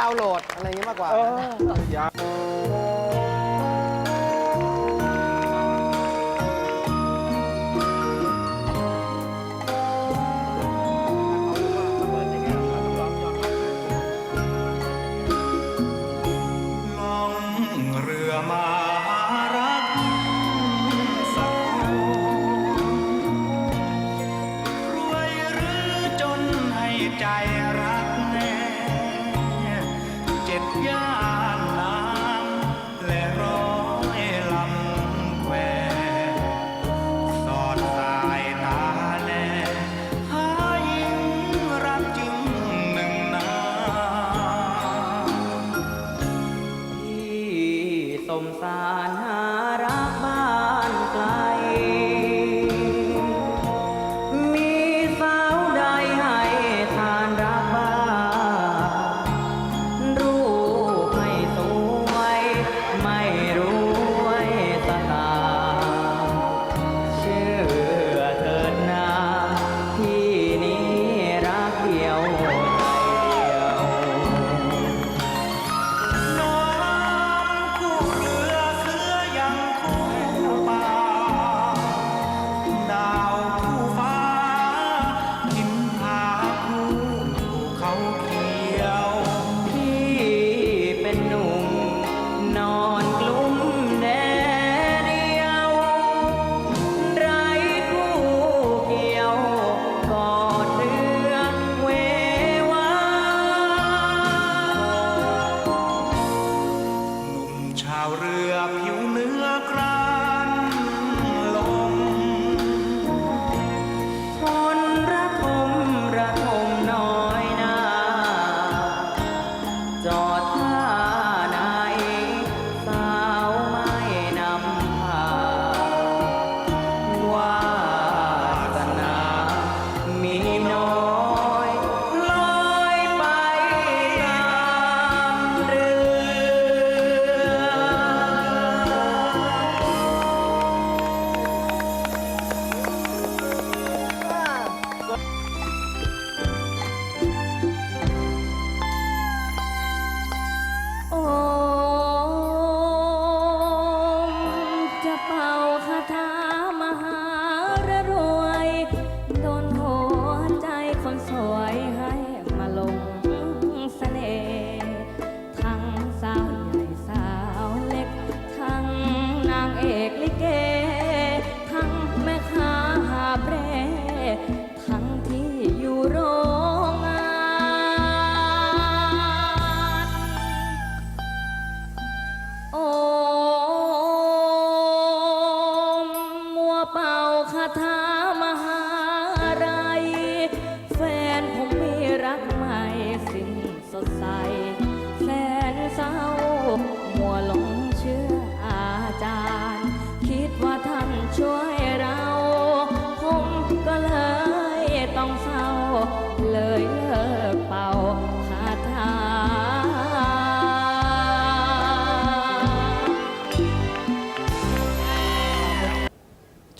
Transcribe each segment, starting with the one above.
ดาวน์โหลดอะไรเงี้ยมากกว่า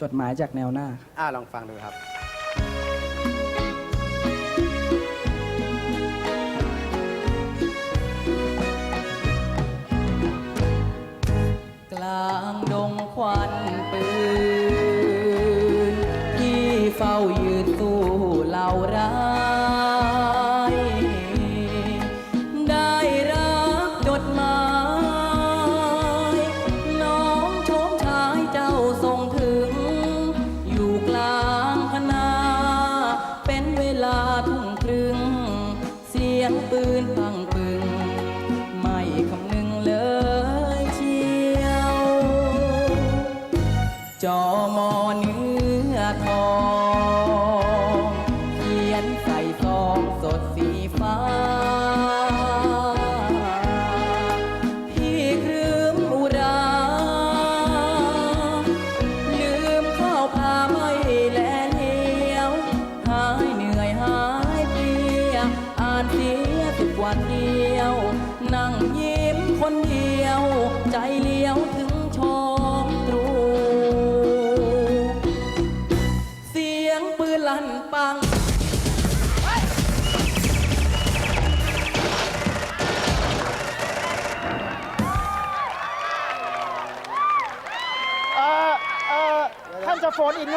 จดหมายจากแนวหน้าอ่าลองฟังดูครับ กลางดงควัน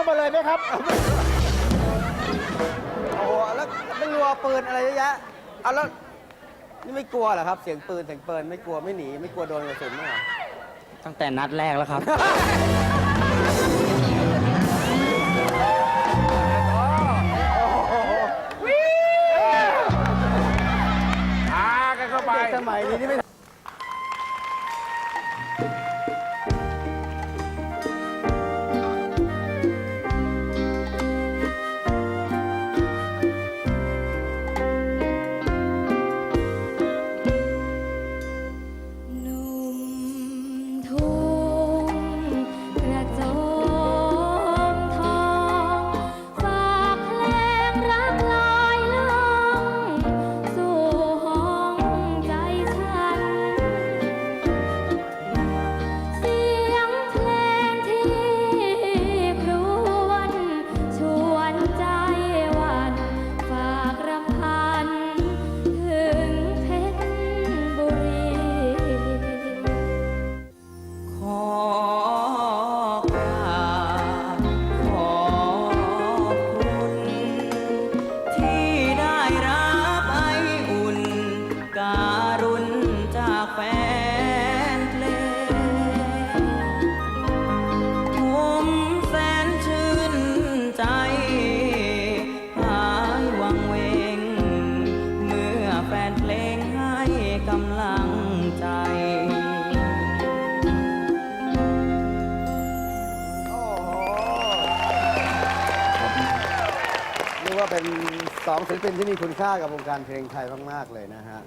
นอินเข้ามาเลยไหมครับ โอ้โหแล้วไม่รัวปืนอะไรเยอะแยะเอาแล้วนี่ไม่กลัวเหรอครับ เสียงปืนเสียงปืนไม่กลัวไม่หนีไม่กลัวโดนกระสุนมั้างเหรอตั้งแต่นัดแรกแล้วครับ พากันเข้าไป เด็กสมัยนี้นี่ไม่ เรียกว่าเป็นสองศิลปินที่มีคุณค่ากับวงการเพลงไทยมาก ๆ เลยนะฮะ